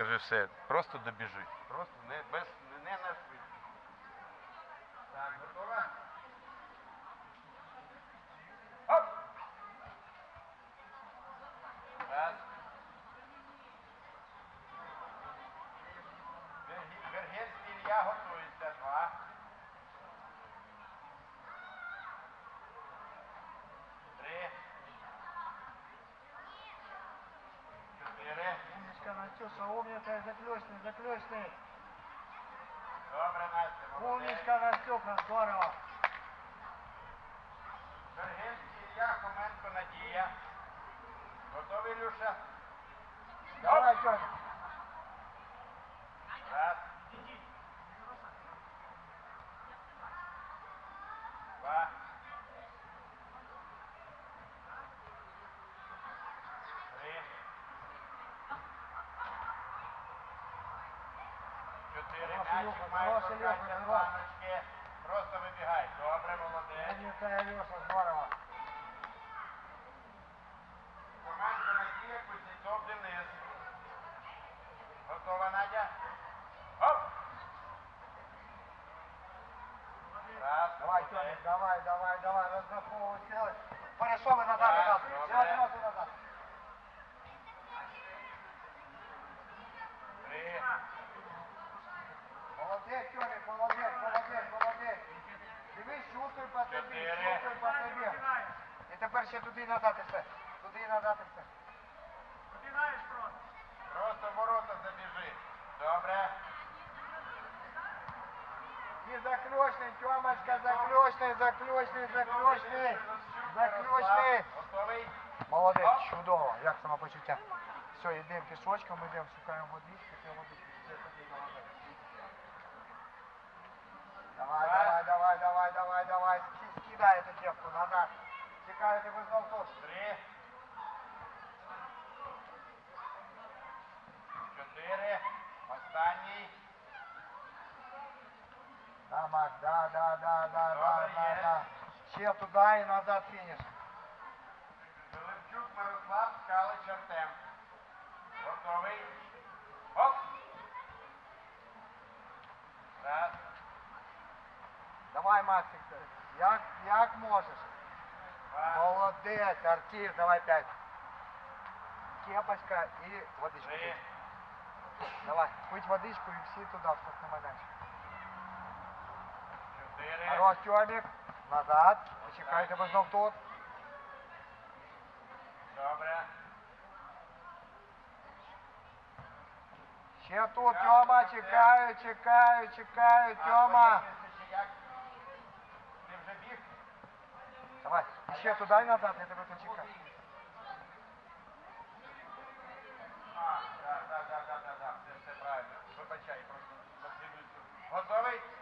Скажи все, просто добіжи. Просто не, без, не, на. Так, готова? Оп! Раз. Настюша, умница, заключный, заключный. Добре, Настя. Умничка, Настюха, здорово. Вергельський Ілля, Хоменко Надія. Готовий, Люша? Давай, Тём. Раз. Два. Три. Чотири. Хороший М'ячик Льоха, має хороший Льоха, торкатися давай. планочки. Просто вибігай. Добре, молодець. Умница, Алёша, здорово. Команда Надія, Кузнєцов Денис. Готова, Надя? Оп! Раз, Давай, молодець. Тёмик, давай, давай, давай, разраховывай, сделай. Хорошо, мы назад, Так, назад. добре. Сделай ноги назад. Молодець, Тёмик, молодець, молодець, молодець. Дивись, шутуй по тобі, Чотири. шутуй по тобі. І тепер ще туди і назад і все. Туди і назад і все. Просто в ворота забіжи. Добре. І заключний, Тьомочка, заключний, заключний, заключний. Заключний. Готовий? Молодець, чудово. Як самопочуття? Все, йдемо пішочком, йдемо, шукаємо водички, це водички. Все, тоді молодець. Давай, давай, давай, давай, давай, давай. Ски- Скидай эту девку назад. Чекаю тебе знов тут. Три. Чотири. Останній. Да, Макс, да, да, да, да, да, Добре, да, є. да. Ще туди і назад фініш. Пилипчук Мирослав, Скалич Артем. Готовий? Давай, Максик, як, як можеш. Два. Молодець, Артист, давай п'ять. Кепочка і водичку. Три. пить. Давай, пить водичку і всі туди, в штрафний майданчик. Чотири. Хорош, Тьомік, назад. Почекай тебе знов тут. Добре. Ще тут, Тьома, чекаю, чекаю, чекаю, Тьома. Давай, ще туди і назад, тут чекаю. А, да, да, да, да, да, все, все правильно. Вибачай, просто подивлюся.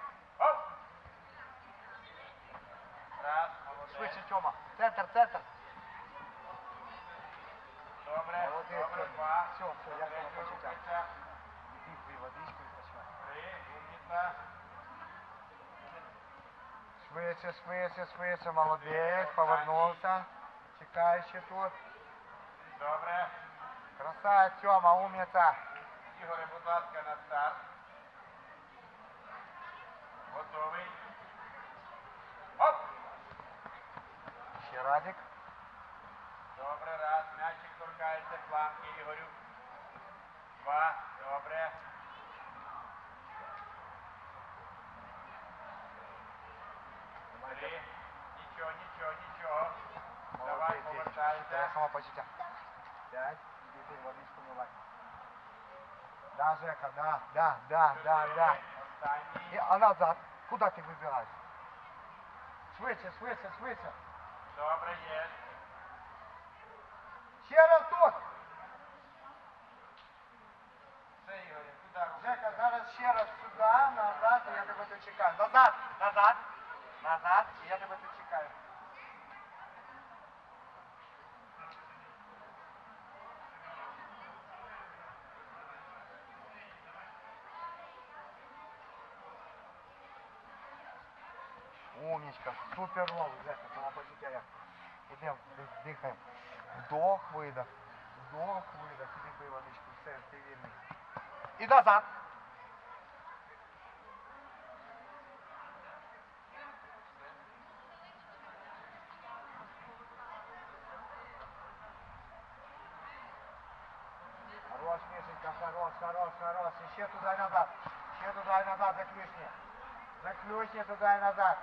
Швидше, швидше, швидше, молодець, повернувся. Чекаю ще тут. Добре. Красавець, Тьома, умниця. Ігоре, будь ласка, на старт. Готовий. Оп! Ще разик. Добре, раз. М'ячик торкається планки, Ігорю. Два. Добре. Три. Нічого, нічого, нічого. Давай, Молодець, Тебе повертайся. самопочуття. П'ять. Іди пий водичку, давай. Да, Жека, да, да, да, да, да. Останній. І, а назад. Куди ти вибираєш? Швидше, швидше, швидше. Добре, є. Ще раз тут. Все, Ігорю, куди рухаєшся? Жека, зараз ще раз сюди, назад, і я тебе тут чекаю. Назад, назад, назад, і я тебе тут чекаю. Умничка, супер ролл, Жека, самопочуття як. Ідемо, ди- дихаємо. Вдох, видох. Вдох, видох. Іди пий водичку, все, ти вільний. І назад. Мне туда и назад, за клюшни. За клюшни туда и назад.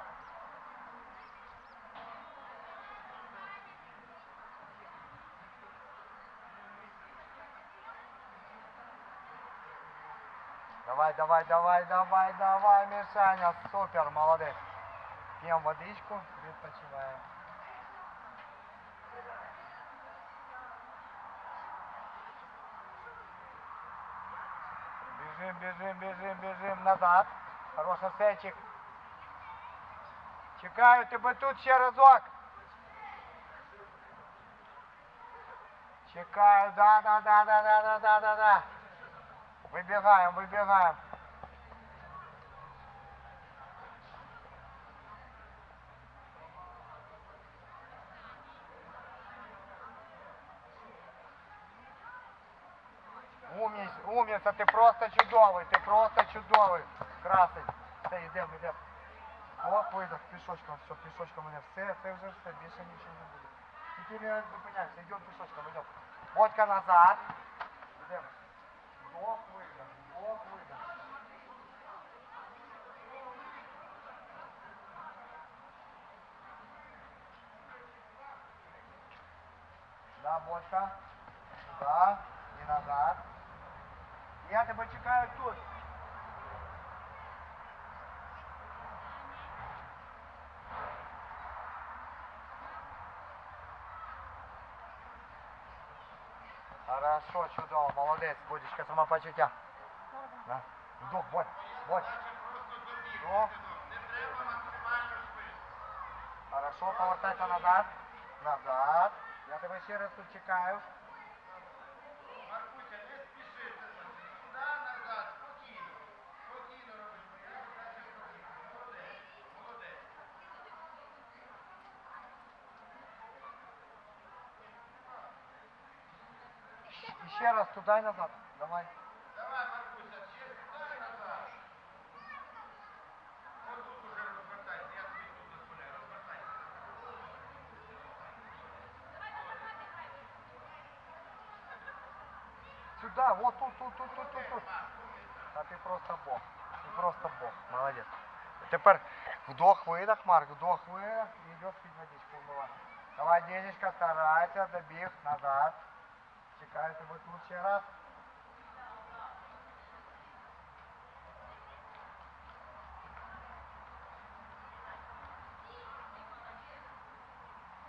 Давай, давай, давай, давай, давай, Мишаня, супер, молодец. Пьем водичку и почиваем. Бежим, бежим, бежим, бежим назад. Хороший сечик. Чекаю тебе тут ще разок. Чекаю, да, да, да, да, да, да, да, да, да. Выбегаем, Умність, умніця, ти просто чудовий, ти просто чудовий. Красень. Все, йдемо, йдемо. О, видох, пішочком, все, пішочком мене. Все, це вже все, більше нічого не буде. Тільки не зупиняйся, йдемо пішочком, йдемо. Бодька назад. Йдемо. Вдох, видох, вдох, видох. Да, Бодька. Да, і назад. Я тебе чекаю тут. Хорошо, чудово, молодець, будечка, самопочуття. Да. Вдох, бодь, бодь. Вдох. Хорошо, повертайся назад. Назад. Я тебе ще раз тут чекаю. І ще раз туди і назад. Давай. Давай, Маркуся, ще туди і назад. От тут уже розвертайся, я тобі тут дозволяю. Розвертайся. Сюда, вот тут, тут, тут, тут, тут, тут. А ти просто Бог. Ти просто Бог. Молодець. Тепер вдох, видох, Марк, вдох, видох, і йдеш під водичку вмивати. Давай, денежка, старайся, добіг, назад. Чекаю тебе тут ще раз.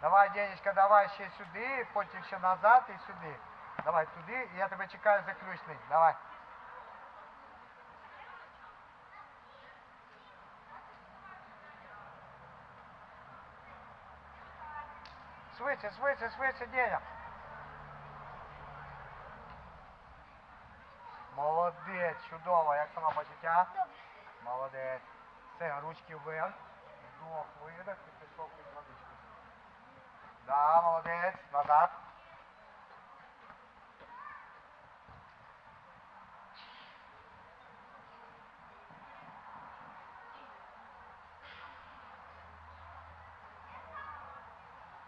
Давай, денежка, давай ще сюди, потім ще назад і сюди. Давай туди, і я тебе чекаю заключний. Давай. Швидше, швидше, швидше, Деня. Молодець, чудово, як сама почуття? Молодець. Все, ручки вверх. Вдох, видох і пішов під водичку. Да, молодець. Назад.